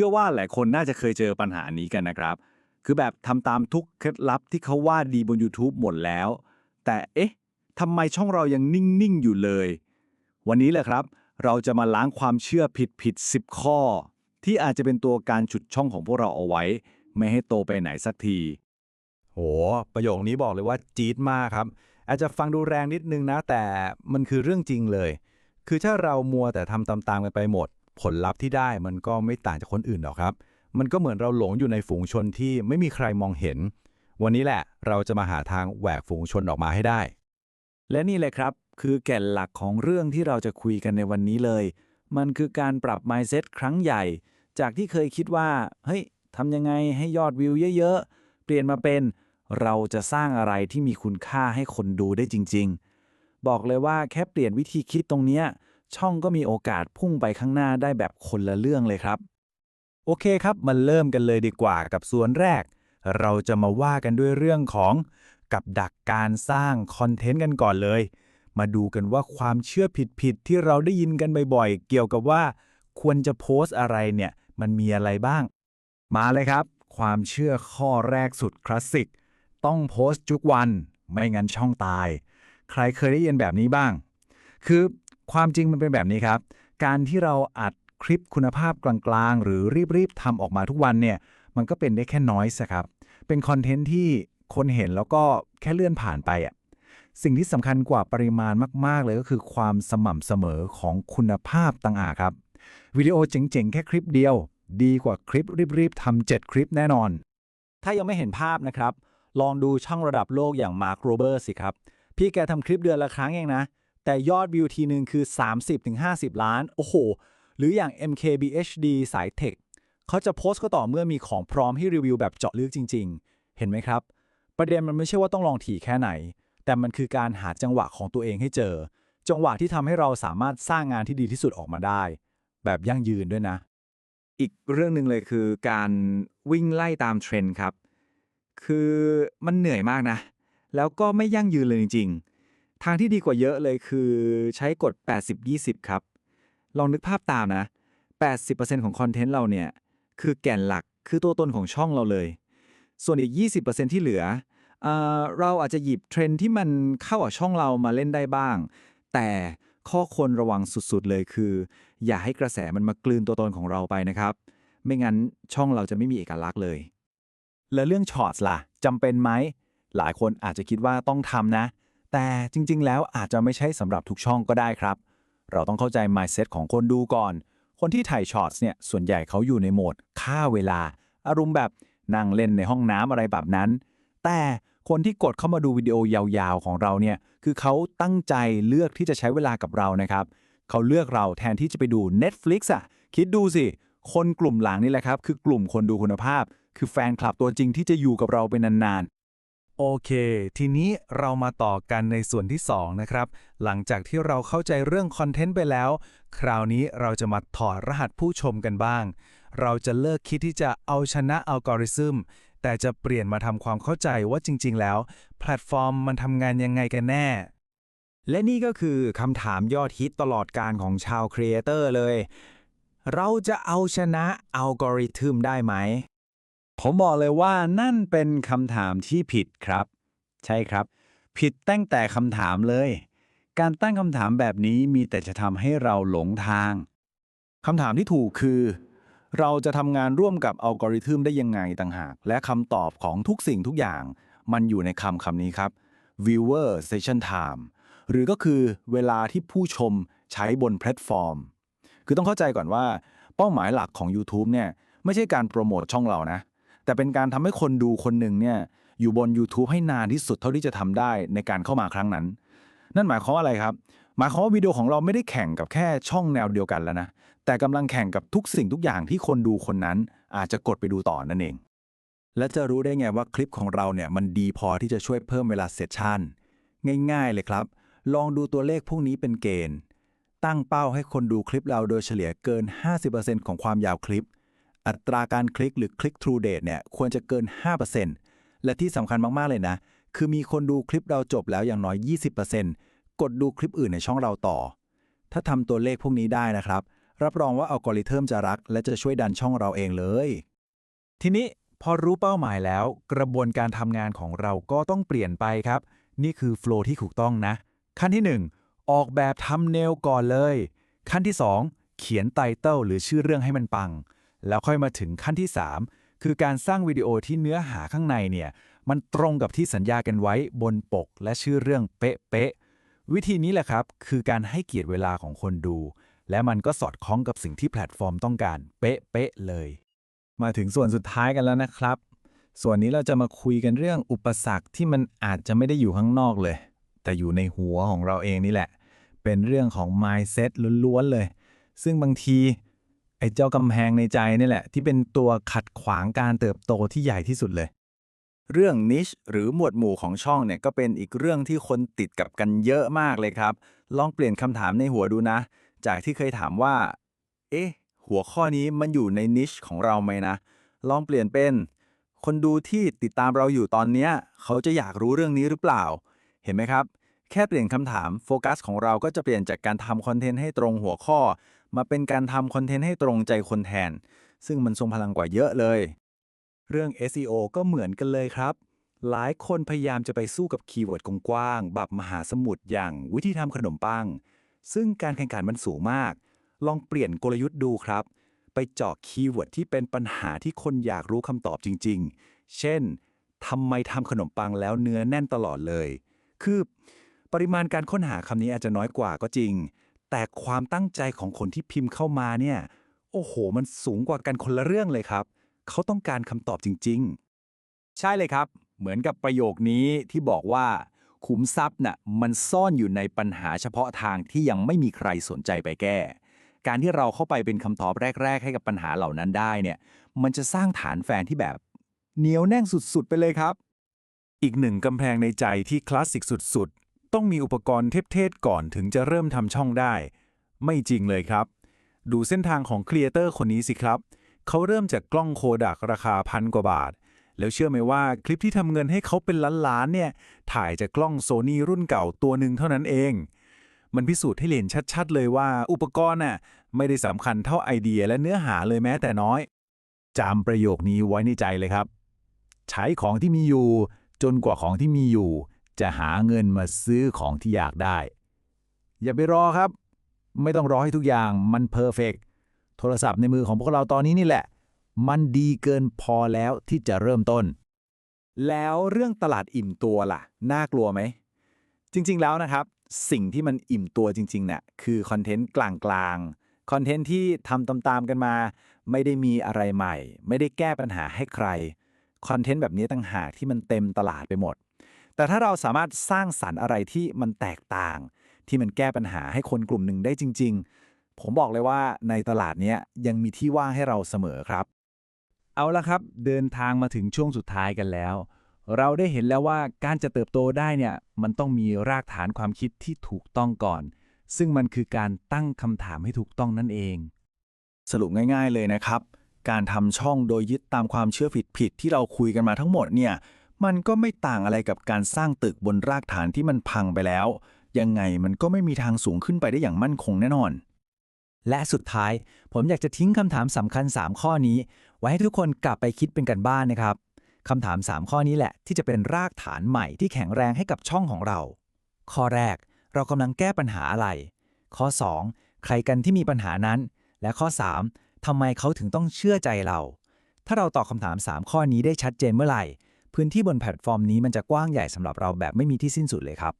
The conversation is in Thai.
ชื่อว่าหลายคนน่าจะเคยเจอปัญหานี้กันนะครับ คือแบบทำตามทุกเคล็ดลับที่เขาว่าดีบน YouTube หมดแล้ว แต่เอ๊ะทำไมช่องเรายังนิ่ง ๆ อยู่เลย วันนี้แหละครับ เราจะมาล้างความเชื่อผิดผิดๆ10 ข้อ ที่อาจจะเป็นตัวการฉุดช่องของพวกเราเอาไว้ ไม่ให้โตไปไหนสักที โห ประโยคนี้บอกเลยว่าจี๊ดมากครับ อาจจะฟังดูแรงนิดนึงนะ แต่มันคือเรื่องจริงเลย คือถ้าเรามัวแต่ทำตามๆกันไปหมด ผลลัพธ์ที่ได้มันก็ไม่ต่างจากคนอื่นหรอกครับ มันก็เหมือนเราหลงอยู่ในฝูงชนที่ไม่มีใครมองเห็น วันนี้แหละเราจะมาหาทางแหวกฝูงชนออกมาให้ได้ และนี่เลยครับ คือแก่นหลักของเรื่องที่เราจะคุยกันในวันนี้เลย มันคือการปรับ mindset ครั้งใหญ่ จากที่เคยคิดว่า เฮ้ยทำยังไงให้ยอดวิวเยอะๆ เปลี่ยนมาเป็น เราจะสร้างอะไรที่มีคุณค่าให้คนดูได้จริง ๆ บอกเลยว่าแค่เปลี่ยนวิธีคิดตรงเนี้ย ช่องก็มีโอกาสพุ่งไปข้างหน้าได้แบบคนละเรื่องเลยครับ โอเคครับมาเริ่มกันเลยดีกว่ากับส่วนแรก เราจะมาว่ากันด้วยเรื่องของ กับดักการสร้างคอนเทนต์กันก่อนเลย มาดูกันว่าความเชื่อผิดๆที่เราได้ยินกันบ่อยๆ เกี่ยวกับว่า ควรจะโพสต์อะไรเนี่ย มันมีอะไรบ้าง มาเลยครับ ความเชื่อข้อแรกสุดคลาสสิกต้องโพสต์ทุกวัน ไม่งั้นช่องตาย ใครเคยได้ยินแบบนี้บ้าง คือ ความจริงมันเป็นแบบนี้ครับ การที่เราอัดคลิปคุณภาพกลางๆ หรือรีบๆทำออกมาทุกวันเนี่ย มันก็เป็นได้แค่น้อยสครับ เป็นคอนเทนต์ที่คนเห็นแล้วก็แค่เลื่อนผ่านไปอะ สิ่งที่สำคัญกว่าปริมาณมากๆ เลยก็คือความสม่ำเสมอของคุณภาพต่างหากครับ วิดีโอเจ๋งๆ แค่คลิปเดียว ดีกว่าคลิปรีบๆทำเจ็ดคลิปแน่นอน ถ้ายังไม่เห็นภาพนะครับ ลองดูช่องระดับโลกอย่างมาร์คโรเบอร์สิครับ พี่แกทำคลิปเดือนละครั้งเองนะ แต่ยอดวิวทีหนึ่งคือ 30-50 ล้าน โอ้โห หรืออย่าง MKBHD สายเทคเขาจะโพสต์ก็ต่อเมื่อมีของพร้อมให้รีวิวแบบเจาะลึกจริง ๆ เห็นไหมครับ ประเด็นมันไม่ใช่ว่าต้องลองถี่แค่ไหน แต่มันคือการหาจังหวะของตัวเองให้เจอ จังหวะที่ทำให้เราสามารถสร้างงานที่ดีที่สุดออกมาได้ แบบยั่งยืนด้วยนะ อีกเรื่องหนึ่งเลยคือการวิ่งไล่ตามเทรนด์ครับ คือมันเหนื่อยมากนะ แล้วก็ไม่ยั่งยืนเลยจริง ๆ ทางที่ดีกว่าเยอะเลยคือใช้กฎ 80-20 ครับ ลองนึกภาพตามนะ 80%ของคอนเทนต์เราเนี่ย คือแก่นหลักคือตัวตนของช่องเราเลย ส่วนอีก 20%ที่เหลือเอเราอาจจะหยิบเทรนที่มันเข้ากับช่องเรามาเล่นได้บ้าง แต่ข้อควรระวังสุดๆเลยคือ อย่าให้กระแสมันมากลืนตัวตนของเราไปนะครับ ไม่งั้นช่องเราจะไม่มีเอกลักษณ์เลย แล้วเรื่องช็อตล่ะจำเป็นไหม หลายคนอาจจะคิดว่าต้องทำนะ แต่จริง ๆ แล้วอาจจะไม่ใช่สำหรับทุกช่องก็ได้ครับ เราต้องเข้าใจ mindset ของคนดูก่อน คนที่ถ่ายช็อตเนี่ยส่วนใหญ่เขาอยู่ในโหมดฆ่าเวลา อารมณ์แบบนั่งเล่นในห้องน้ำอะไรแบบนั้น แต่คนที่กดเข้ามาดูวิดีโอยาวๆ ของเราเนี่ยคือเขาตั้งใจเลือกที่จะใช้เวลากับเรานะครับเขาเลือกเราแทนที่จะไปดู Netflix อะคิดดูสิ คนกลุ่มหลังนี่แหละครับ คือกลุ่มคนดูคุณภาพ คือแฟนคลับตัวจริงที่จะอยู่กับเราเป็นนานๆ โอเค ทีนี้เรามาต่อกันในส่วนที่ 2 นะครับ หลังจากที่เราเข้าใจเรื่องคอนเทนต์ไปแล้ว คราวนี้เราจะมาถอดรหัสผู้ชมกันบ้าง เราจะเลิกคิดที่จะเอาชนะอัลกอริทึม แต่จะเปลี่ยนมาทำความเข้าใจว่าจริง ๆ แล้ว แพลตฟอร์มมันทำงานยังไงกันแน่ และนี่ก็คือคำถามยอดฮิตตลอดการของชาวครีเอเตอร์เลย เราจะเอาชนะอัลกอริทึมได้ไหม ผมบอกเลยว่านั่นเป็นคำถามที่ผิดครับ ใช่ครับ ผิดตั้งแต่คำถามเลย การตั้งคำถามแบบนี้มีแต่จะทำให้เราหลงทาง คำถามที่ถูกคือ เราจะทำงานร่วมกับอัลกอริทึมได้ยังไงต่างหาก และคำตอบของทุกสิ่งทุกอย่าง มันอยู่ในคำคำนี้ครับ viewer session time หรือก็คือเวลาที่ผู้ชมใช้บนแพลตฟอร์ม คือต้องเข้าใจก่อนว่า เป้าหมายหลักของ YouTube เนี่ยไม่ใช่การโปรโมทช่องเรานะ แต่เป็นการทำให้คนดูคนหนึ่งเนี่ยอยู่บน YouTube ให้นานที่สุดเท่าที่จะทำได้ในการเข้ามาครั้งนั้น นั่นหมายความว่าอะไรครับ หมายความว่าวิดีโอของเราไม่ได้แข่งกับแค่ช่องแนวเดียวกันแล้วนะ แต่กำลังแข่งกับทุกสิ่งทุกอย่างที่คนดูคนนั้น อาจจะกดไปดูต่อนั่นเอง และจะรู้ได้ไงว่าคลิปของเราเนี่ยมันดีพอที่จะช่วยเพิ่มเวลาเซสชันง่ายๆเลยครับ ลองดูตัวเลขพวกนี้เป็นเกณฑ์ ตั้งเป้าให้คนดูคลิปเราโดยเฉลี่ยเกิน 50%ของความยาวคลิป อัตราการคลิกหรือ click through rate เนี่ยควรจะเกิน 5%และที่สำคัญมากๆเลยนะ คือมีคนดูคลิปเราจบแล้วอย่างน้อย 20%กดดูคลิปอื่นในช่องเราต่อ ถ้าทำตัวเลขพวกนี้ได้นะครับ รับรองว่าอัลกอริทึมจะรัก และจะช่วยดันช่องเราเองเลย ทีนี้พอรู้เป้าหมายแล้ว กระบวนการทำงานของเราก็ต้องเปลี่ยนไปครับ นี่คือโฟล์ที่ถูกต้องนะ ขั้นที่ 1 ออกแบบทำเนลก่อนเลย ขั้นที่ 2 เขียนไตเติลหรือชื่อเรื่องให้มันปัง แล้วค่อยมาถึงขั้นที่ 3 คือการสร้างวิดีโอที่เนื้อหาข้างในเนี่ยมันตรงกับที่สัญญากันไว้บนปกและชื่อเรื่องเป๊ะๆวิธีนี้แหละครับ คือการให้เกียรติเวลาของคนดู และมันก็สอดคล้องกับสิ่งที่แพลตฟอร์มต้องการเป๊ะๆเลย มาถึงส่วนสุดท้ายกันแล้วนะครับ ส่วนนี้เราจะมาคุยกันเรื่องอุปสรรคที่มันอาจจะไม่ได้อยู่ข้างนอกเลย แต่อยู่ในหัวของเราเองนี่แหละ เป็นเรื่องของ mindset ล้วนๆเลย ซึ่งบางที ไอ้เจ้ากำแพงในใจนี่แหละ ที่เป็นตัวขัดขวางการเติบโตที่ใหญ่ที่สุดเลย เรื่องนิชหรือหมวดหมู่ของช่องเนี่ยก็เป็นอีกเรื่องที่คนติดกับกันเยอะมากเลยครับ ลองเปลี่ยนคำถามในหัวดูนะ จากที่เคยถามว่า เอ๊ะ หัวข้อนี้มันอยู่ในนิชของเราไหมนะ ลองเปลี่ยนเป็น คนดูที่ติดตามเราอยู่ตอนเนี้ย เขาจะอยากรู้เรื่องนี้หรือเปล่า เห็นไหมครับ แค่เปลี่ยนคำถามโฟกัสของเราก็จะเปลี่ยนจากการทำคอนเทนต์ให้ตรงหัวข้อ มาเป็นการทำคอนเทนต์ให้ตรงใจคนแทน ซึ่งมันทรงพลังกว่าเยอะเลย เรื่อง SEO ก็เหมือนกันเลยครับ หลายคนพยายามจะไปสู้กับคีย์เวิร์ดกว้างๆแบบมหาสมุทรอย่างวิธีทำขนมปัง ซึ่งการแข่งขันมันสูงมาก ลองเปลี่ยนกลยุทธ์ดูครับ ไปเจาะคีย์เวิร์ดที่เป็นปัญหาที่คนอยากรู้คำตอบจริง ๆ เช่นทำไมทำขนมปังแล้วเนื้อแน่นตลอดเลย คือ ปริมาณการค้นหาคำนี้อาจจะน้อยกว่าก็จริง แต่ความตั้งใจของคนที่พิมพ์เข้ามาเนี่ย โอ้โห มันสูงกว่ากันคนละเรื่องเลยครับ เขาต้องการคำตอบจริง ๆ ใช่เลยครับ เหมือนกับประโยคนี้ที่บอกว่า ขุมทรัพย์น่ะมันซ่อนอยู่ในปัญหาเฉพาะทางที่ยังไม่มีใครสนใจไปแก้ การที่เราเข้าไปเป็นคำตอบแรก ๆ ให้กับปัญหาเหล่านั้นได้เนี่ย มันจะสร้างฐานแฟนที่แบบเหนียวแน่นสุดๆ ไปเลยครับ อีกหนึ่งกำแพงในใจที่คลาสสิกสุดๆ ต้องมีอุปกรณ์เทพๆก่อนถึงจะเริ่มทำช่องได้ ไม่จริงเลยครับ ดูเส้นทางของครีเอเตอร์คนนี้สิครับ เขาเริ่มจากกล้องโคดักราคาพันกว่าบาท แล้วเชื่อไหมว่าคลิปที่ทำเงินให้เขาเป็นล้านๆเนี่ย ถ่ายจากกล้องโซนี่รุ่นเก่าตัวหนึ่งเท่านั้นเอง มันพิสูจน์ให้เห็นชัดๆ เลยว่าอุปกรณ์น่ะไม่ได้สำคัญเท่าไอเดียและเนื้อหาเลยแม้แต่น้อยจำประโยคนี้ไว้ในใจเลยครับ ใช้ของที่มีอยู่ จนกว่าของที่มีอยู่ จะหาเงินมาซื้อของที่อยากได้ อย่าไปรอครับ ไม่ต้องรอให้ทุกอย่างมันเพอร์เฟกโทรศัพท์ในมือของพวกเราตอนนี้นี่แหละ มันดีเกินพอแล้วที่จะเริ่มต้น แล้วเรื่องตลาดอิ่มตัวล่ะ น่ากลัวไหม จริง ๆ แล้วนะครับ สิ่งที่มันอิ่มตัวจริงๆเนี่ยคือคอนเทนต์กลางๆ คอนเทนต์ที่ทำตามๆกันมา ไม่ได้มีอะไรใหม่ ไม่ได้แก้ปัญหาให้ใคร คอนเทนต์แบบนี้ต่างหากที่มันเต็มตลาดไปหมด แต่ถ้าเราสามารถสร้างสรรค์อะไรที่มันแตกต่าง ที่มันแก้ปัญหาให้คนกลุ่มหนึ่งได้จริง ๆ ผมบอกเลยว่าในตลาดนี้ยังมีที่ว่างให้เราเสมอครับ เอาละครับ เดินทางมาถึงช่วงสุดท้ายกันแล้ว เราได้เห็นแล้วว่าการจะเติบโตได้เนี่ยมันต้องมีรากฐานความคิดที่ถูกต้องก่อน ซึ่งมันคือการตั้งคำถามให้ถูกต้องนั่นเอง สรุปง่าย ๆ เลยนะครับ การทำช่องโดยยึดตามความเชื่อผิดๆที่เราคุยกันมาทั้งหมดเนี่ย มันก็ไม่ต่างอะไรกับการสร้างตึกบนรากฐานที่มันพังไปแล้ว ยังไงมันก็ไม่มีทางสูงขึ้นไปได้อย่างมั่นคงแน่นอน และสุดท้าย ผมอยากจะทิ้งคำถามสำคัญ 3 ข้อนี้ ไว้ให้ทุกคนกลับไปคิดเป็นกันบ้านนะครับคำถาม 3 ข้อนี้แหละ ที่จะเป็นรากฐานใหม่ที่แข็งแรงให้กับช่องของเรา ข้อแรก เรากำลังแก้ปัญหาอะไร ข้อ 2 ใครกันที่มีปัญหานั้น และข้อ 3ทำไมเขาถึงต้องเชื่อใจเรา ถ้าเราตอบคำถาม 3 ข้อนี้ได้ชัดเจนเมื่อไหร่ พื้นที่บนแพลตฟอร์มนี้มันจะกว้างใหญ่สำหรับเราแบบไม่มีที่สิ้นสุดเลยครับ